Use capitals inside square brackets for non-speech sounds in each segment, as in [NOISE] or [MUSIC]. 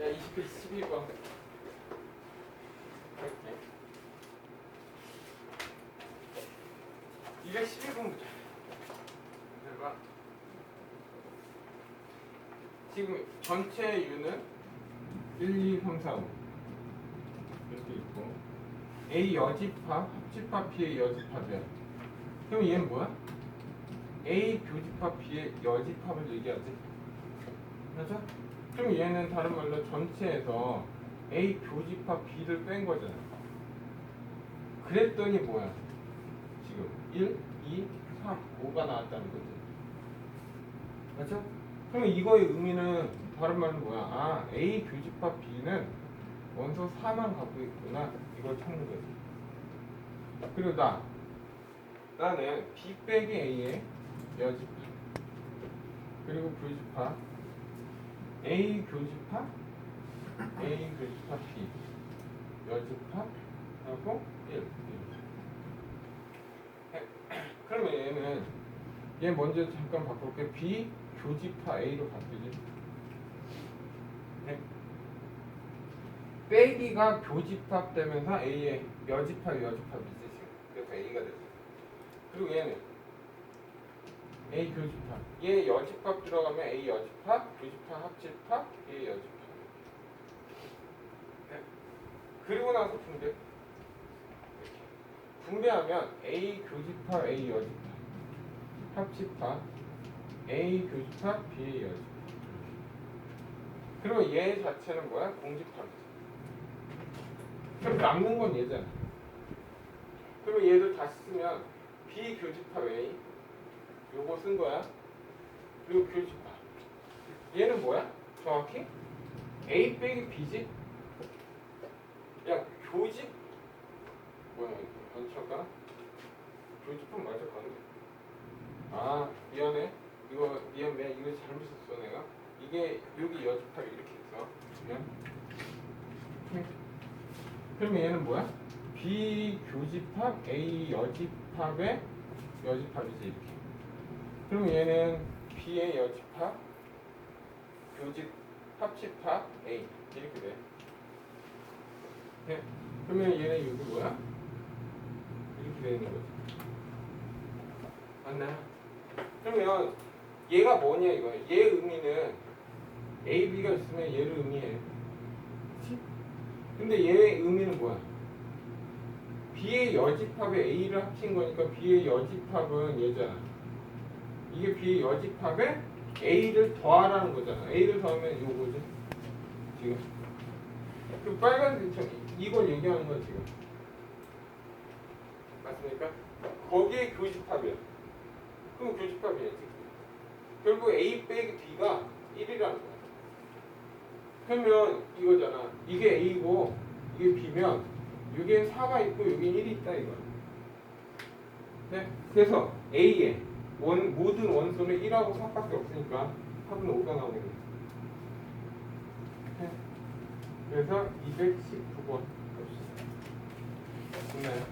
야 20회 12번 이렇게 211번 보자. 내가 지금 전체 U는 1, 2, 3, 4, 5 이렇게 있고. A 여집합, 합집합, B의 여집합이야. 그럼 얘는 뭐야? A 교집합, B의 여집합을 얘기하지. 맞아? 그럼 얘는 다른 말로 전체에서 A 교집합 B를 뺀 거잖아. 그랬더니 뭐야? 지금 1, 2, 3, 5가 나왔다는 거지. 맞죠? 그럼 이거의 의미는 다른 말로 뭐야? 아, A 교집합 B는 원소 4만 갖고 있구나. 이걸 찾는 거지. 그리고 나 나는 B 빼기 A의 여집합 그리고 교집합 A 교집합, A 교집합 B, 여집합 하고 1. 그러면 얘는 얘 먼저 잠깐 바꿀게. B 교집합 A로 바뀌지. 네. 빼기가 교집합 되면서 A의 여집합, 여집합이지 지금. 그래서 A가 됐어. 그리고 얘는 A 교집합. 얘 여집합 들어가면 A 여집합, 교집합, 합집합, A 여집합. 네. 그리고 나서 분배. 이렇게. 분배하면 A 교집합, A 여집합, 합집합, A 교집합, B 여집합. 그리고 얘 자체는 뭐야? 공집합이지. 그럼 남는 건 얘잖아. 그리고 얘를 다시 쓰면 B 교집합 A 요거 쓴 거야. 그리고 교집합. 얘는 뭐야? 정확히? A 빼기 B지? 야, 교집? 뭐야, 이거 안 쳤까? 교집합 맞을 건데. 아, 미안해. 이거, 미안해. 이거 잘못 썼어, 내가. 이게, 여기 여집합이 이렇게 있어. 미안. 그러면 얘는 뭐야? B 교집합, A 여집합의 여집합이지, 이렇게. 그럼 얘는 B의 여집합, 교집, 합집합 A 이렇게 돼. 네. 그러면 얘는 여기 뭐야? 이렇게 되는 거지. 맞나요? 그러면 얘가 뭐냐 이거야. 얘 의미는 A, B가 있으면 얘를 의미해. 그치? 근데 얘의 의미는 뭐야? B의 여집합에 A를 합친 거니까 B의 여집합은 얘잖아. 이게 B의 여집합에 A를 더하라는 거잖아. A를 더하면 요거지. 지금. 그 빨간색 저 이걸 얘기하는 거야 지금. 맞습니까? 거기에 교집합이야. 그럼 교집합이야 지금. 결국 A 빼기 B가 1이라는 거야. 그러면 이거잖아. 이게 A고 이게 B면 여기엔 4가 있고 여기엔 1이 있다 이거야. 네. 그래서 A에 원, 모든 원소는 1하고 4밖에 없으니까 합은 5가 나오겠네. 네. 그래서 219번 봅시다. 됐나요?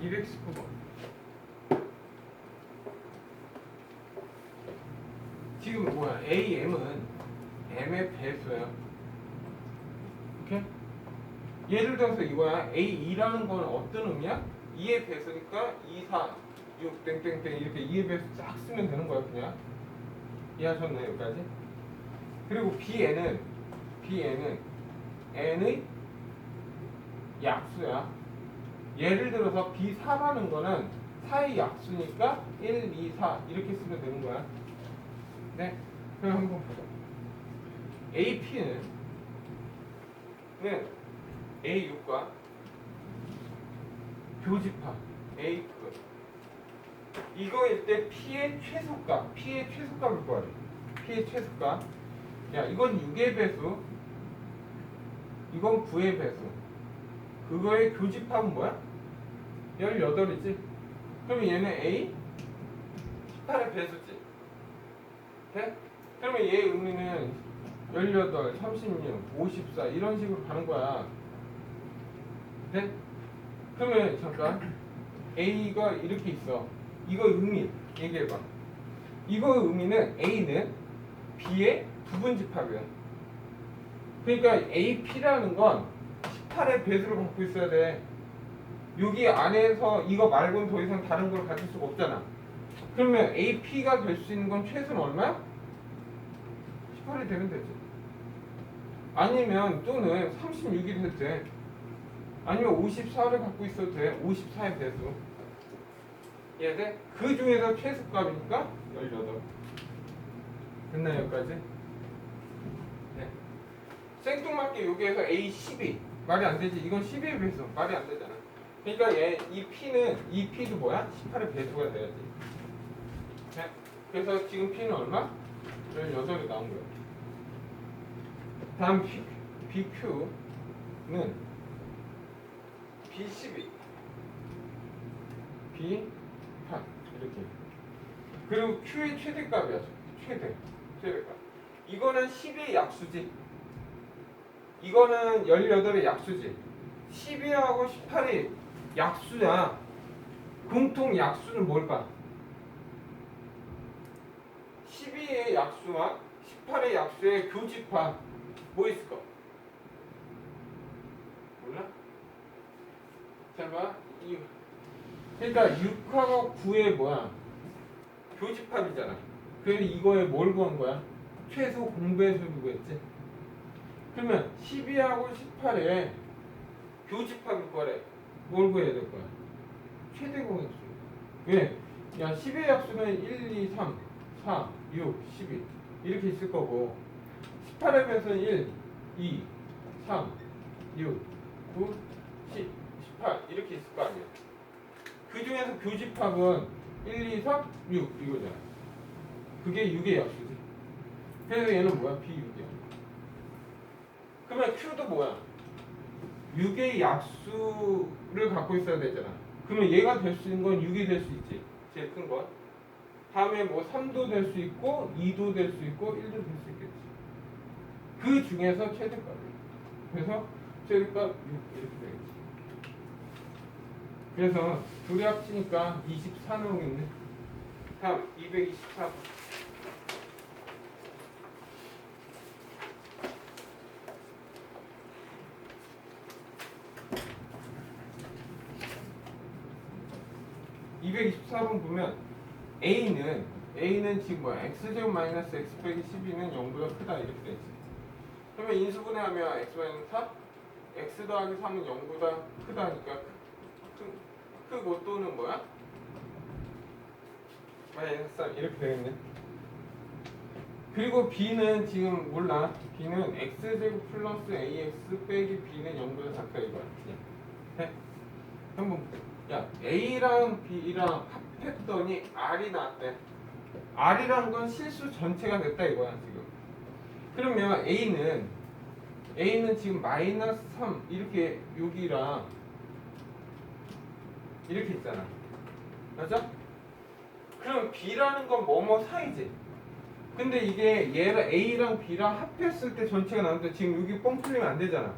(219번) 지금 뭐야 AM은 M의 배수야 오케이? 예를 들어서 이거야. A2라는 건 어떤 의미야? 2의 배수니까 2, 4, 6, 땡땡땡 이렇게 2의 배수 쫙 쓰면 되는 거야 그냥. 이해하셨나요 여기까지? 그리고 B에는 B에는 N의 약수야. 예를 들어서 B4라는 거는 4의 약수니까 1, 2, 4 이렇게 쓰면 되는 거야. 네? 그럼 한번 보자. AP는 는 A6과 교집합 A급. 이거일 때 P의 최소값 P의 최소값을 구하래. P의 최소값. 야 이건 6의 배수 이건 9의 배수. 그거의 교집합은 뭐야? 18이지? 그러면 얘는 A? 18의 배수지. 돼? 그러면 얘의 의미는 18, 36, 54 이런 식으로 가는 거야 네? 그러면 잠깐 A가 이렇게 있어 이거 의미 얘기해봐. 이거 의미는 A는 B의 부분집합이야. 그러니까 AP라는 건 18의 배수를 갖고 있어야 돼. 여기 안에서 이거 말고는 더 이상 다른 걸 가질 수가 없잖아. 그러면 AP가 될 수 있는 건 최소는 얼마야? 18이 되면 되지. 아니면 또는 36이 돼도 돼. 아니면 54를 갖고 있어도 돼. 54의 배수. 이해 돼? 그 중에서 최소값이니까 18. 됐나요, 여기까지? 네. 생뚱맞게 여기에서 A 12. 말이 안 되지. 이건 12의 배수. 말이 안 되잖아. 그러니까 얘, 이 P는, 이 P도 뭐야? 18의 배수가 돼야지. 네. 그래서 지금 P는 얼마? 18이 나온 거야. 다음 BQ는 B12. B8. 이렇게. 그리고 Q의 최대값이야. 최대. 최대값. 이거는 10의 약수지. 이거는 18의 약수지. 12하고 18이 약수야. 공통 약수는 뭘까? 12의 약수와 18의 약수의 교집합 뭐 있을까? 몰라? 이 그러니까 6하고 9의 뭐야? 교집합이잖아. 그래서 이거에 뭘 구한 거야? 최소 공배수 구했지? 그러면 12하고 18에 교집합을 구하래. 뭘 구해야 될 거야? 최대 공약수. 왜? 야, 10의 약수는 1, 2, 3, 4, 6, 12 이렇게 있을 거고 18의 배수는 1, 2, 3, 6, 9, 10, 18 이렇게 있을 거 아니야. 그 중에서 교집합은 1, 2, 3, 6 이거잖아. 그게 6의 약수지. 그래서 얘는 뭐야? B6이야. 그러면 Q도 뭐야? 6의 약수를 갖고 있어야 되잖아. 그러면 얘가 될 수 있는 건 6이 될 수 있지. 제일 큰 건. 다음에 뭐 3도 될 수 있고 2도 될 수 있고 1도 될 수 있겠지. 그 중에서 최대값이야. 그래서 최대값 6 이렇게 되겠지. 그래서 둘이 합치니까 24 나오겠네. 다음 224. (224번) 보면 a는 a는 지금 뭐야? X제곱 마이너스 x 빼기 12는 0보다 크다. 이렇게 되지 그러면 인수분해하면 x 마이너스 4 x 더하기 3은 0보다 크다니까. 크, 크고 또는 뭐야? 마이너스 3 이렇게 되겠네. 그리고 b는 지금 몰라. B는 x제곱 플러스 ax 빼기 b는 0보다 작다 이거야. 네? 한번 야 a랑 b랑 합했더니 r이 나왔대. R이란 건 실수 전체가 됐다 이거야 지금. 그러면 a는 a는 지금 마이너스 3 이렇게 여기랑 이렇게 있잖아. 맞아? 그럼 b라는 건 뭐뭐 사이지? 근데 이게 얘를 a랑 b랑 합했을 때 전체가 나오는데 지금 여기 뻥 뚫리면 안 되잖아.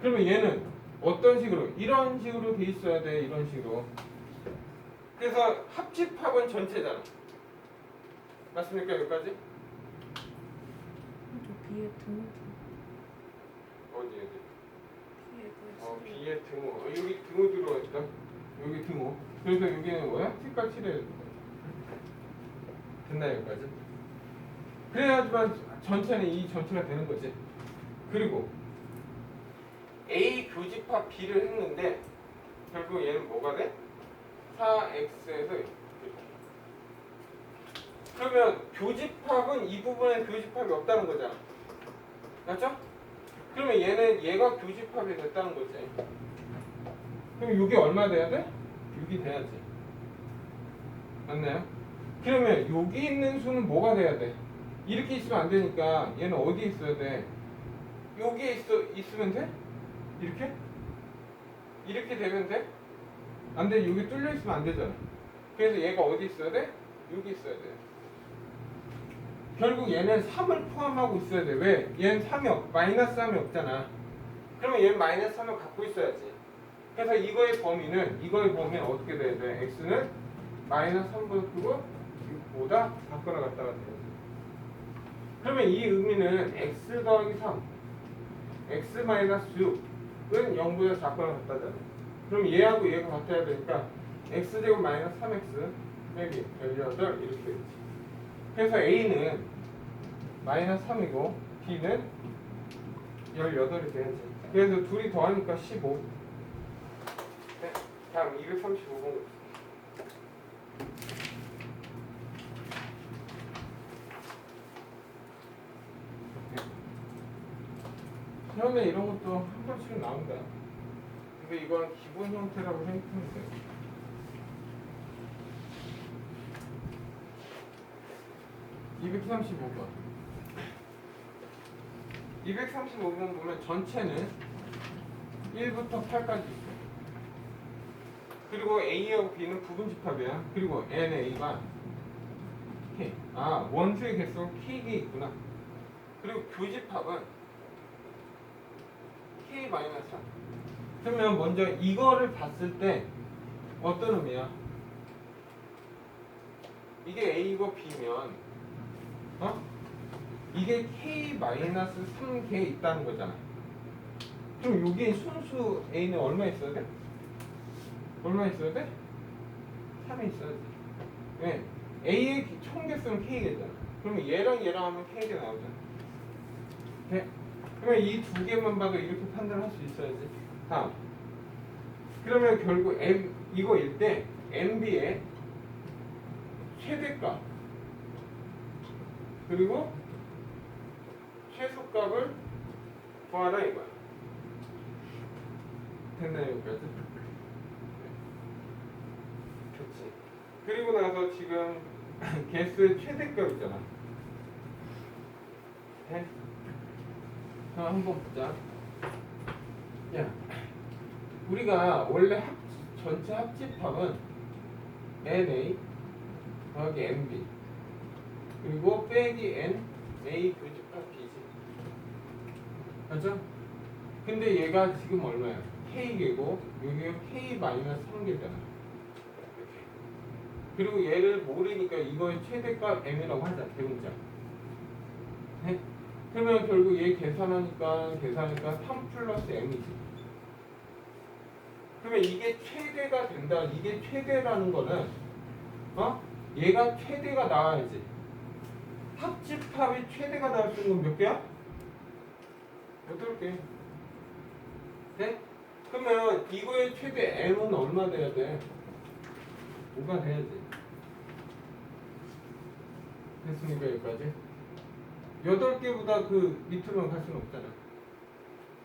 그러면 얘는 어떤 식으로? 이런 식으로 돼 있어야 돼 이런 식으로. 그래서 합집합은 전체잖아. 맞습니까 여기까지? 저 비에 등 어디 어디? 어그 B에 등호. 어, 여기 등호 들어가 있다 여기 등호 그래서 여기는 뭐야? 색깔 칠해야 돼 됐나 여기까지? 그래야지만 전체는 이 전체가 되는 거지 그리고 A 교집합 B를 했는데 결국 얘는 뭐가 돼? 4X에서 이렇게 그러면 교집합은 이 부분에 교집합이 없다는 거잖아 맞죠? 그러면 얘는 얘가 교집합이 됐다는 거지 그럼 이게 얼마 돼야 돼? 6이 돼야지 맞나요? 그러면 여기 있는 수는 뭐가 돼야 돼? 이렇게 있으면 안 되니까 얘는 어디에 있어야 돼? 여기에 있어, 있으면 돼? 이렇게? 이렇게 되면 돼? 안 돼. 여기 뚫려 있으면 안 되잖아. 그래서 얘가 어디 있어야 돼? 여기 있어야 돼. 결국 얘는 3을 포함하고 있어야 돼. 왜? 얘는 3이 없, 마이너스 3이 없잖아. 그러면 얘는 마이너스 3을 갖고 있어야지. 그래서 이거의 범위는, 이거의 범위는 어떻게 돼야 돼? x는 마이너스 3보다 크고 6보다 작거나 같다가 돼요. 그러면 이 의미는 x 더하기 3, x 마이너스 6은 0보다 작거나 같다잖아. 그럼 얘하고 얘가 같아야 되니까 x 제곱 마이너스 3x 빼기 18 이렇게 되지. 그래서 a는 마이너스 3이고 b는 18이 돼야지. 그래서 둘이 더하니까 15. 네, 다음 235번. 처음에 이런 것도 한 번씩 나온다. 근데 이건 기본 형태라고 생각하면 돼. (235번) 235번 보면 전체는 1부터 8까지 있어. 그리고 A하고 B는 부분 집합이야. 그리고 NA가 K. 아, 원수의 개수는 K가 있구나. 그리고 교집합은 K-3. 그러면 먼저 이거를 봤을 때 어떤 의미야? 이게 A고 B면 어? 이게 K-3개 있다는 거잖아. 그럼 여기 순수 A는 얼마 있어야 돼? 얼마 있어야 돼? 3이 있어야지. 왜? A의 총 개수는 K겠잖아. 그러면 얘랑 얘랑 하면 K가 나오잖아. 네? 그러면 이 두 개만 봐도 이렇게 판단할 수 있어야지. 다음. 그러면 결국 M 이거일 때 MB의 최대값 그리고 최소값을 구하라 이거야. 됐나요 여기까지? 그리고 나서 지금 [LAUGHS] 개수의 최대값 있잖아. 네? 자, 한번 보자. 야, 우리가 원래 합, 전체 합집합은 NA 더하기 NB 그리고 빼기 N A 교집합 B지. 맞죠? 근데 얘가 지금 얼마야? K개고 여기가 K 마이너스 3개잖아. 그리고 얘를 모르니까 이거의 최대값 M이라고 하자. 대문자. 네? 그러면 결국 얘 계산하니까 계산하니까 3 플러스 m이지. 그러면 이게 최대가 된다. 이게 최대라는 거는 어? 얘가 최대가 나와야지. 합집합이 최대가 나올 수 있는 건 몇 개야? 여덟 개. 네? 그러면 이거의 최대 m은 얼마 돼야 돼? 5가 돼야지. 됐습니까 여기까지? 여덟 개보다 그 밑으로는 갈 수는 없잖아.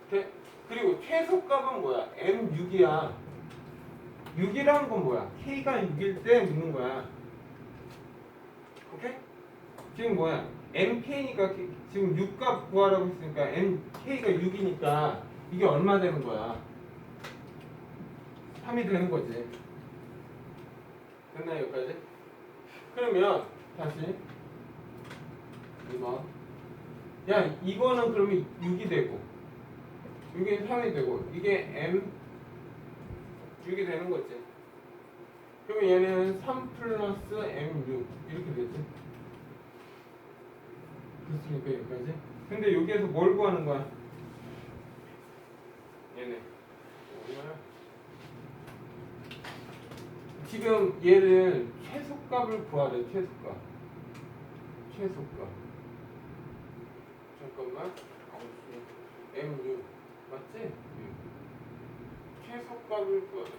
그- 그리고 최소값은 뭐야? M6이야. 6이라는 건 뭐야? K가 6일 때 묻는 거야. 오케이? 지금 뭐야? MK니까 지금 6값 구하라고 했으니까 MK가 6이니까 이게 얼마 되는 거야? 3이 되는 거지. 됐나요, 여기까지? 그러면 다시 2번 야 이거는 그러면 6이 되고 이게 3이 되고 이게 m 6이 되는 거지 그러면 얘는 3 플러스 m6 이렇게 되지 됐습니까 여기까지? 근데 여기에서 뭘 구하는 거야? 얘네? 지금 얘를 최소값을 구하래 최소값 최소값 잠깐만 M6 맞지? 최소값을 구하래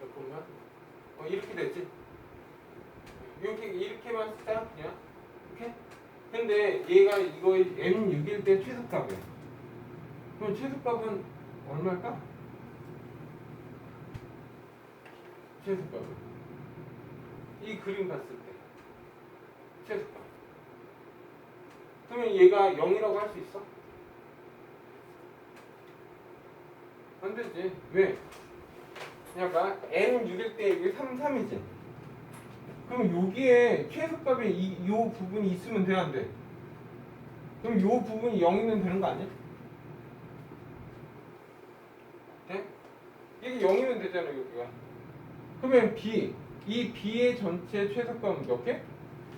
잠깐만. 어 이렇게 됐지? 이렇게 이렇게만 쓰자 그냥. 이렇게 근데 얘가 이거 M6일 때 최소값이야. 그럼 최소값은 얼마일까? 최소값은. 이 그림 봤을 때. 최소값 그러면 얘가 0이라고 할 수 있어? 안 되지 왜? 그러니까 n 6일 때 이게 3, 3이지 그럼 여기에 최소값에 이, 이 부분이 있으면 돼야 안 돼? 그럼 이 부분이 0이면 되는 거 아니야? 돼? 이게 0이면 되잖아 여기가 그러면 B 이 B의 전체 최소값은 몇 개?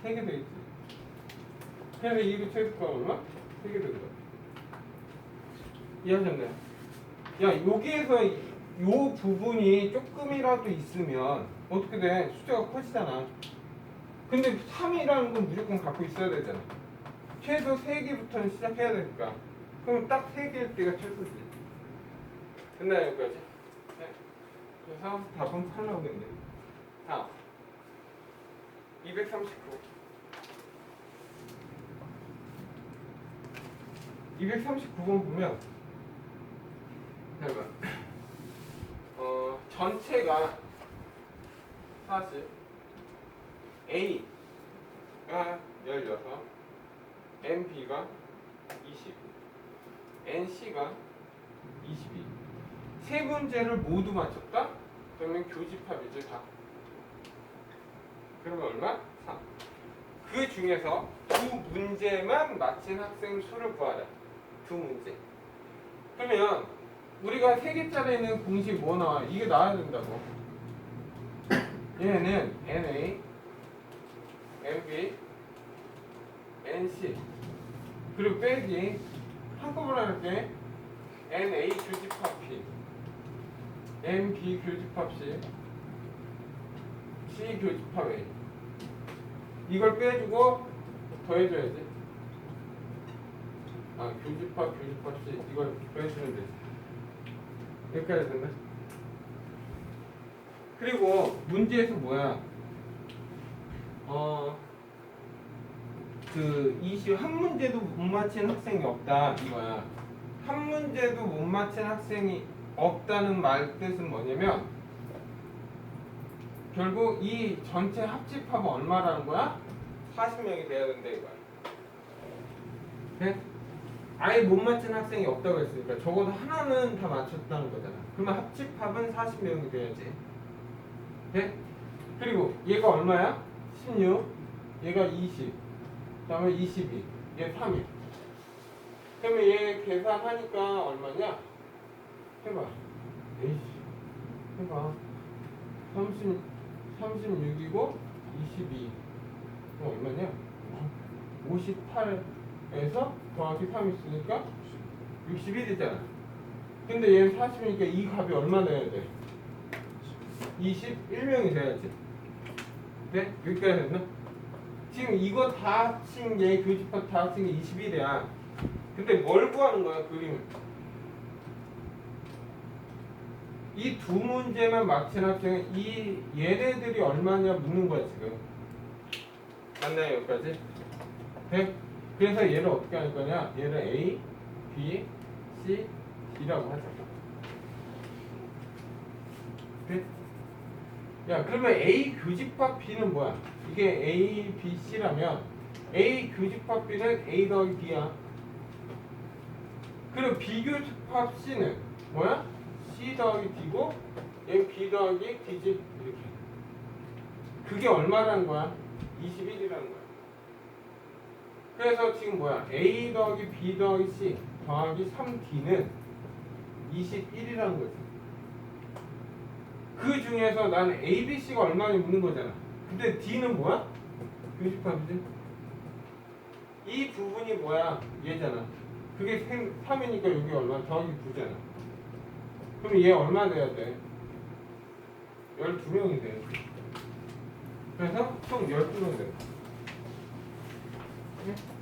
세개 되겠지. 그래서 이거 최소값 얼마? 세개 되는 거야. 이해하셨나요? 야 여기에서 이- 요 부분이 조금이라도 있으면 어떻게 돼? 숫자가 커지잖아. 근데 3이라는 건 무조건 갖고 있어야 되잖아. 최소 3개부터는 시작해야 되니까. 그럼 딱 3개일 때가 최소지. 됐나요, 여기까지? 네. 그래서 답은 8 나오겠네. 다음. 239. 239번 보면, 잠깐만. 어, 전체가 사실 A가 16, MB가 20, NC가 22. 세 문제를 모두 맞췄다? 그러면 교집합이지 다. 그러면 얼마? 3. 그 중에서 두 문제만 맞힌 학생 수를 구하라. 두 문제. 그러면 우리가 세 개짜리 있는 공식 뭐 나와? 이게 나와야 된다고. 얘는 NA, MB, NC 그리고 빼기 한꺼번에 할게 NA 교집합 P MB 교집합 C C 교집합 A 이걸 빼주고 더해줘야지 아 교집합 교집합 C 이걸 더해주면 되지 여기까지 됐나? 그리고 문제에서 뭐야? 어, 그, 20, 한 문제도 못 맞힌 학생이 없다, 이거야. 한 문제도 못 맞힌 학생이 없다는 말 뜻은 뭐냐면, 결국 이 전체 합집합은 얼마라는 거야? 40명이 돼야 된다, 이거야. 네? 아예 못 맞힌 학생이 없다고 했으니까 적어도 하나는 다 맞췄다는 거잖아. 그러면 합집합은 40명이 돼야지. 네? 그리고 얘가 얼마야? 16 얘가 20 그다음에 22 얘 3이야 그러면 얘 계산하니까 얼마냐? 해봐 에이씨 해봐 30, 36이고 22 그럼 얼마냐? 58에서 더하기 3 있으니까 61이잖아 근데 얘는 40이니까 이 값이 얼마 나야 돼? 21명이 돼야지. 네? 여기까지 됐나? 지금 이거 다 합친 게 교집합 다 합친 게 21이야. 근데 뭘 구하는 거야, 그림? 이두 문제만 맞힌 학생은 이 얘네들이 얼마냐 묻는 거야, 지금. 맞나요, 여기까지? 네? 그래서 얘를 어떻게 할 거냐? 얘를 A, B, C, D라고 하자. 네? 야 그러면 A 교집합 B는 뭐야? 이게 A, B, C라면 A 교집합 B는 A 더하기 B야. 그리고 B 교집합 C는 뭐야? C 더하기 D고 얘 B 더하기 D지 이렇게. 그게 얼마라는 거야? 21이라는 거야. 그래서 지금 뭐야? A 더하기 B 더하기 C 더하기 3D는 21이라는 거지. 그 중에서 나는 A, B, C가 얼마나 묻는 거잖아. 근데 D는 뭐야? 교집합이지. 이 부분이 뭐야? 얘잖아. 그게 3 이니까 여기 얼마? 더하기 9잖아. 그럼 얘 얼마 돼야 돼? 12명이 돼. 그래서 총 12명 돼. 네?